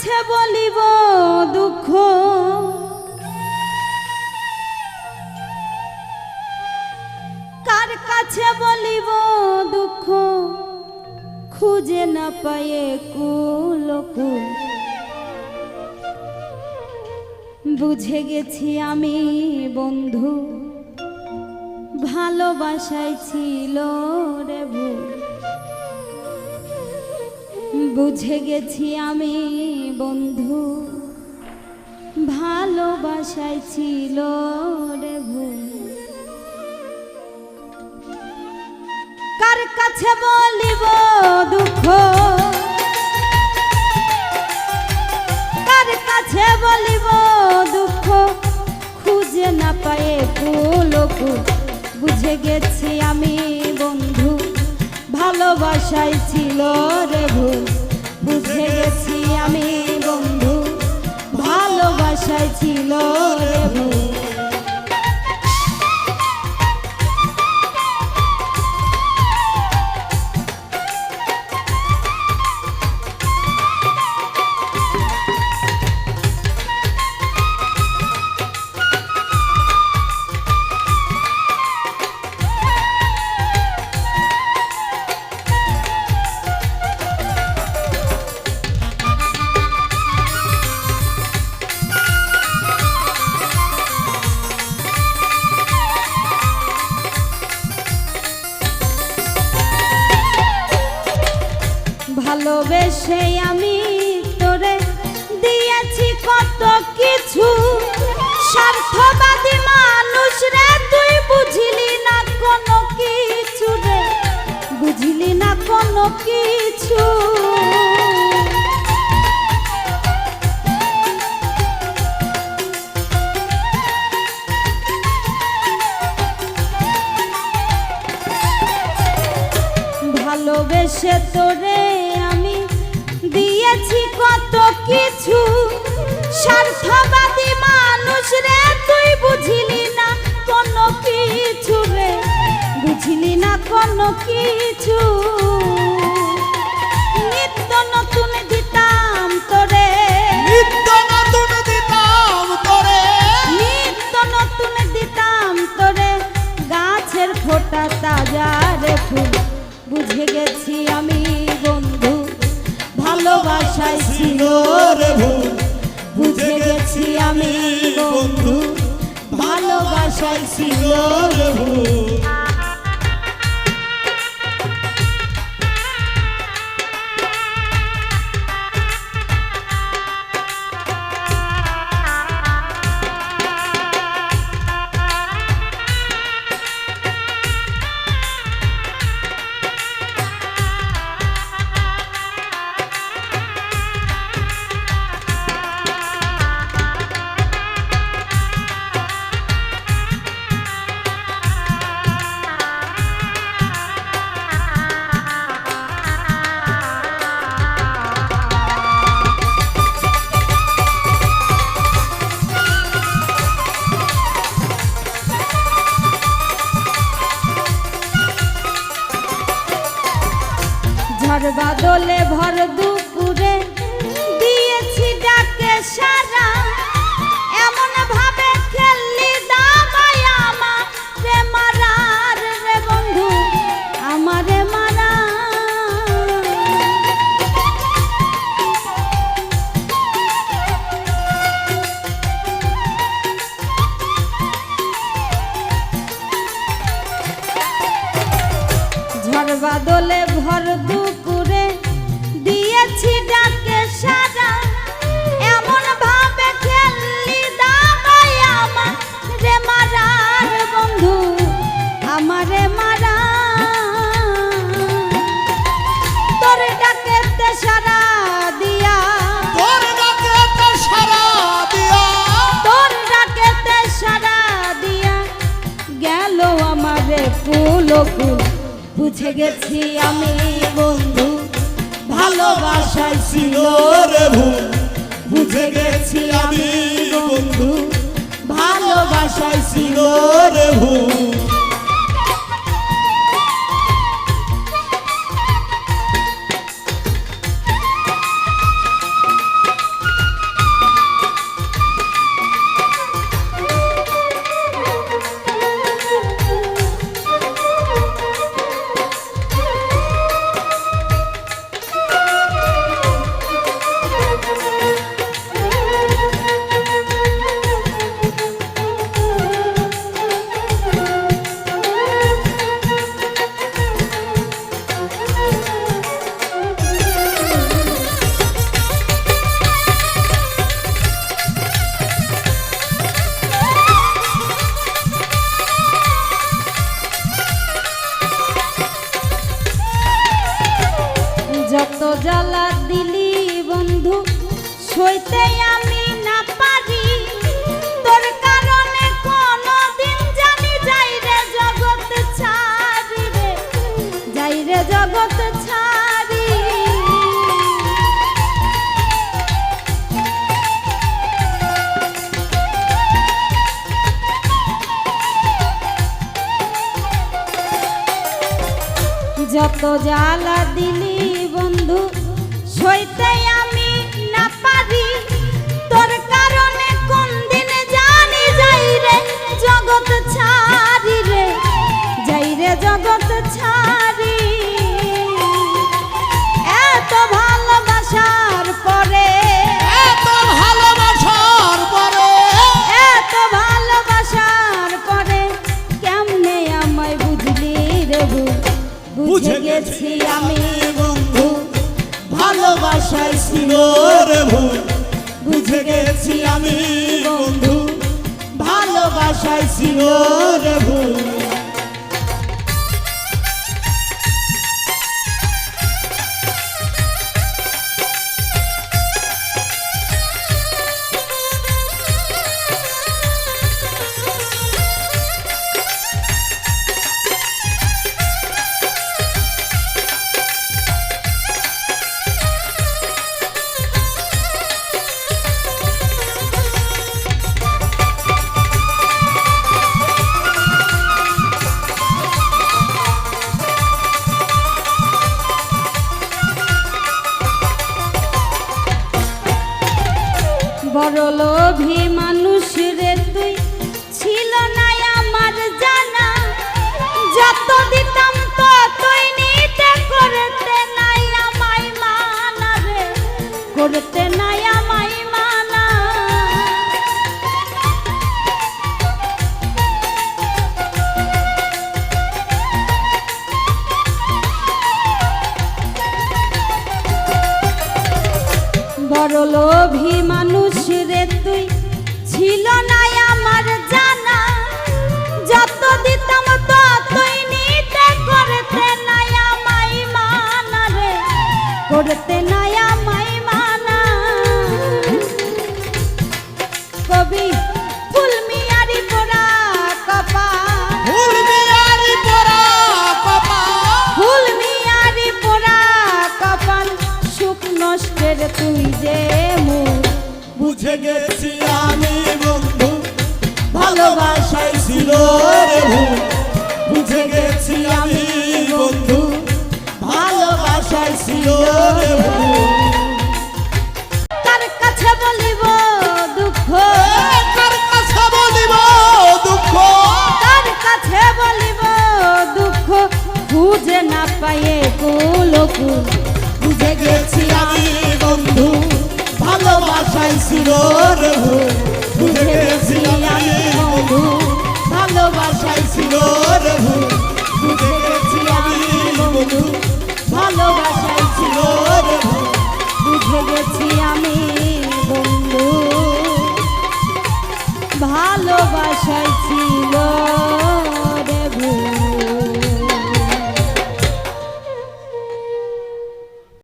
কাছে বলিব দুঃখ। কার কাছে বলিব দুঃখ? খুঁজে না পায়ে কুল কুল বুঝে গেছি আমি বন্ধু, ভালোবাসায় ছিল রে ভুল বুঝে গেছি আমি, বন্ধু। ভালোবাসায় ছিল রে কার কাছে বলিব দুঃখ? কার কাছে বলিব দুঃখ? খুঁজে না পায়ে কুলকু বুঝে গেছি আমি, বন্ধু। ভালোবাসায় ছিল রে ভুল। বুঝে গেছি আমি বন্ধু ভালোবাসায় ছিল রে ভুল কোনো কিছু। ভালোবেসে তোরে কোনো কিছু। নিত্য নতুন দিতাম তোরে। নিত্য নতুন দিতাম তোরে। নিত্য নতুন দিতাম তোরে। গাছের ফোটা তাজা রে ফুল বুঝে গেছি আমি বন্ধু। ভালোবাসায় ছিল রে ভুল বুঝে গেছি আমি বন্ধু। ভালোবাসায় ছিল রে ভুল। বাদলে ভর দুপুরে দিয়েছি ডাকে সারা। এমন ভাবে খেললি দাবাই আমার রে মারার রে বন্ধু, আমারে মারা। ঝড় বাদলে ভর দুপুরে আমারে মারা। তোর ডাকেতে সারা দিয়া। তোর ডাকে তো সারা দিয়া। তোর ডাকেতে সারা দিয়া। গেল আমারে ফুল ফুল। বুঝে গেছি আমি বন্ধু ভালোবাসায় ছিল রে ভুল। বুঝে গেছি আমি বন্ধু ভালোবাসায় ছিল রে ভুল। तो जाला दिल। আমি বন্ধু ভালোবাসায় ছিল রে বন্ধু লোভী মানুষ রে। পরলোভী মানুষ রে তুই ছিল না আমার জানা। যত দিতাম ততই নিতে করতে না আমায় মানা রে। করতে না যে বুঝে গেছি আমি বন্ধু, ভালোবাসায় ছিল রে বুঝে গেছি আমি বন্ধু, ভালোবাসায় ছিল রে ভালোবাসাইছিল রঘু বুঝে গেছি আমি বন্ধু। ভালোবাসাইছিল রঘু বুঝে গেছি আমি বন্ধু।